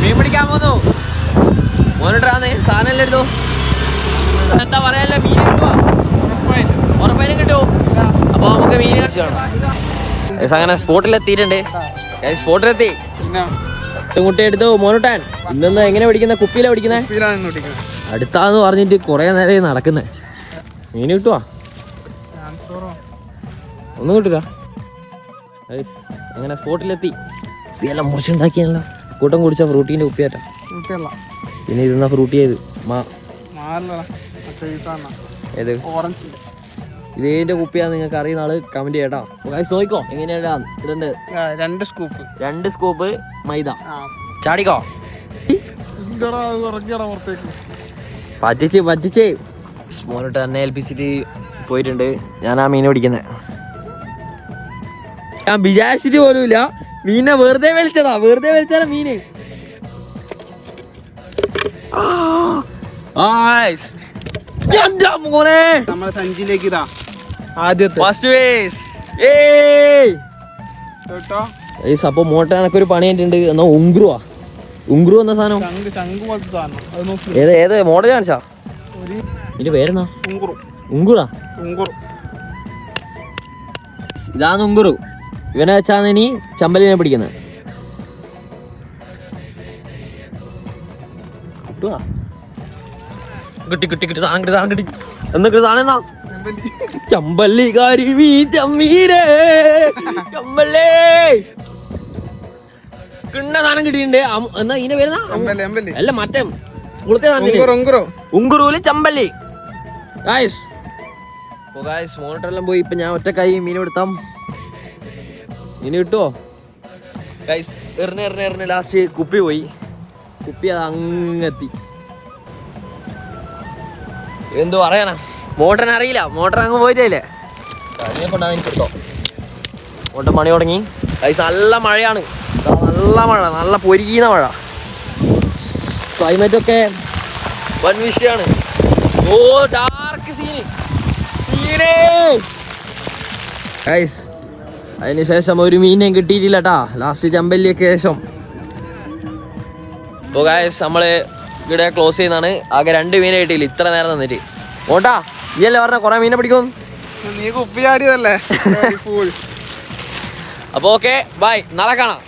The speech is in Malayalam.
മീൻ പിടിക്കാൻ പോന്നു. മോനിട്ടാന്ന് സാധനം എല്ലാം എടുത്തു. എന്താ പറയാല്ല മീൻ കിട്ടുവാ ഉറപ്പായാലും കിട്ടുമോ അപ്പൊ നമുക്ക് മീൻ കഴിച്ചു അങ്ങനെ സ്പോട്ടിലെത്തിയിട്ടുണ്ട്. സ്പോട്ടിലെത്തി. കുട്ടി എടുത്തു മോനോട്ടാൻ. ഇന്ന് എങ്ങനെ പിടിക്കുന്ന? കുപ്പിയില പിടിക്കുന്നേ? അടുത്താന്ന് പറഞ്ഞിട്ട് കുറെ നേരം നടക്കുന്നേ. മീൻ കിട്ടുവാ? ഒന്നും കിട്ടില്ല അങ്ങനെ സ്പോട്ടിലെത്തി. ഇതെല്ലാം മുറിച്ചുണ്ടാക്കിയല്ലോ. കൂട്ടം കുടിച്ച ഫ്രൂട്ടീന്റെ ഉപ്പിയാറ്റ പിന്നെ ഇതെന്നാ ഫ്രൂട്ടി ചെയ്ത്? മാ. ഏത്? ഓറഞ്ച്. ഇതിന്റെ കുപ്പിയാന്ന് നിങ്ങൾക്ക് അറിയുന്ന ആൾ കമന്റ് ചെയ്യട്ടോ ഗൈസ് നോക്കിക്കോ. എങ്ങനെയാണ് ഇതുണ്ട് രണ്ട് സ്കൂപ്പ് രണ്ട് സ്കൂപ്പ് മൈദ. ചാടിക്കോ. പറ്റിച്ച് പറ്റിച്ച്. മോനോട്ട് എന്നെ ഏൽപ്പിച്ചിട്ട് പോയിട്ടുണ്ട്. ഞാൻ ആ മീൻ പിടിക്കുന്നത് ഞാൻ വിചാരിച്ചിട്ട് പോലുമില്ല. മീനെ വെറുതെ വലിച്ചതാ വെറുതെ വലിച്ചതാ മീന്. മോനെ. നമ്മളെ സഞ്ചിയിലേക്ക് ഇതാ. ആദ്യത്തെ. ഫസ്റ്റ് വേസ് ഏയ്. കേട്ടോ? ഏയ്സ് അപ്പൊ മോട്ട എനക്കൊരു പണി കണ്ടിട്ടുണ്ട് എന്നാ ഉങ്ക്രുവാ ഉങ്ക്രു എന്ന സാധനം. ഏത് ഏത് മോഡൽ കാണിച്ചാ? ഇതിന്റെ പേരെന്നാ? ഉങ്കുറാ ഉങ്കുറു ഇതാണ് ഉങ്കുറു ഇവനെ വെച്ചാണ് ഇനി ചമ്പലിനെ പിടിക്കുന്നത്. ഒറ്റ കിട്ടി കിട്ടി കിട്ടി സാധനം കിട്ടി സാധനം കിട്ടി. എന്തൊക്കെ സാധനം എന്നാ ചമ്പല്ലി കരിമീ ചമ്മീരേ ചമ്പല്ലേ കിണ്ണ സാധനം കിട്ടിയിട്ടുണ്ട്. എന്നാ ഇതിന്റെ പേരെന്നാ എമ്പല്ലി എമ്പല്ലി അല്ല മറ്റേ കുളത്തെ സാധനം ഉങ്കുറു ഉങ്കുറു? ഉങ്കുറൂൽ ചമ്പല്ലി ഗായ്സ് അപ്പോൾ ഗായ്സ് മോണിറ്ററെല്ലാം പോയി. ഇപ്പൊ ഞാൻ ഒറ്റക്കായി മീൻ എടുത്താം. മീൻ കിട്ടുമോ ഗൈസ് എറിഞ്ഞ് എറിഞ്ഞ് എറിഞ്ഞ് ലാസ്റ്റ് കുപ്പി പോയി. കുപ്പി അത് അങ്ങെത്തി. എന്തു പറയാനാ? മോട്ടറിന് അറിയില്ല. മോട്ടർ അങ്ങ് പോയിട്ടേ മോട്ടർ മണി തുടങ്ങി. ഗൈസ് നല്ല മഴയാണ്. നല്ല മഴ. നല്ല പൊരിക്കുന്ന മഴ. ക്ലൈമറ്റ് ഒക്കെ വൻ വിഷയാണ്. ഓ ഡാർക്ക് സീന് സീനേ ഗൈസ് അതിനുശേഷം ഒരു മീനെയും കിട്ടിയിട്ടില്ല കേട്ടാ ലാസ്റ്റ് ചമ്പല്ലിയൊക്കെ ശേഷം അപ്പോൾ ഗായസ് നമ്മൾ ഇവിടെ ക്ലോസ് ചെയ്യുന്നതാണ്. ആകെ രണ്ട് മീനെ കിട്ടിയില്ല. ഇത്ര നേരം നിന്നിട്ട്. ഓട്ടാ അല്ലേ പറഞ്ഞ കൊറേ മീനെ പിടിക്കും? നീ കുപ്പിയാടിയതല്ലേ അപ്പോൾ ഓക്കെ ബൈ നാളെ കാണാം.